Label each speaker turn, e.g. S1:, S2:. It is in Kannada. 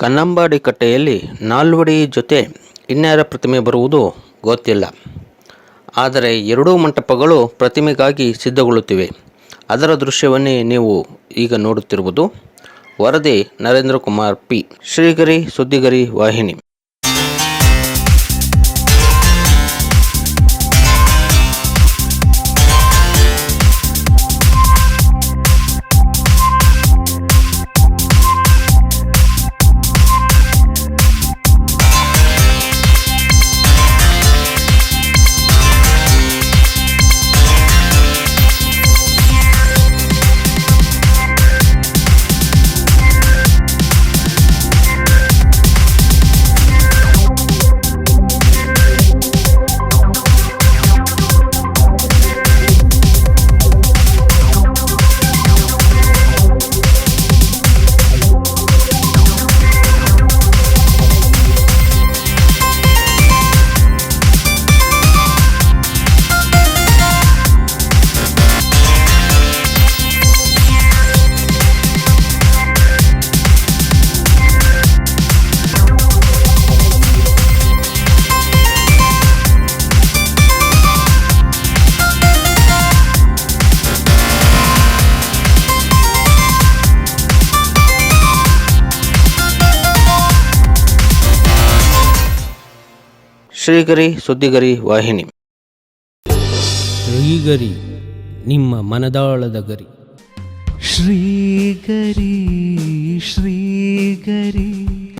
S1: ಕನ್ನಂಬಾಡಿ ಕಟ್ಟೆಯಲ್ಲಿ ನಾಲ್ವಡಿ ಜೊತೆ ಇನ್ಯಾರ ಪ್ರತಿಮೆ ಬರುವುದು ಗೊತ್ತಿಲ್ಲ. ಆದರೆ ಎರಡೂ ಮಂಟಪಗಳು ಪ್ರತಿಮೆಗಾಗಿ ಸಿದ್ಧಗೊಳ್ಳುತ್ತಿವೆ. ಅದರ ದೃಶ್ಯವನ್ನೇ ನೀವು ಈಗ ನೋಡುತ್ತಿರುವುದು. ವರದಿ ನರೇಂದ್ರ ಕುಮಾರ್ ಪಿ. ಶ್ರೀಗರಿ ಸುದ್ದಿಗರಿ ವಾಹಿನಿ. ಶ್ರೀಗರಿ ಸುದ್ದಿಗರಿ ವಾಹಿನಿ.
S2: ಶ್ರೀಗರಿ ನಿಮ್ಮ ಮನದಾಳದ ಗರಿ.
S3: ಶ್ರೀಗರಿ ಶ್ರೀಗರಿ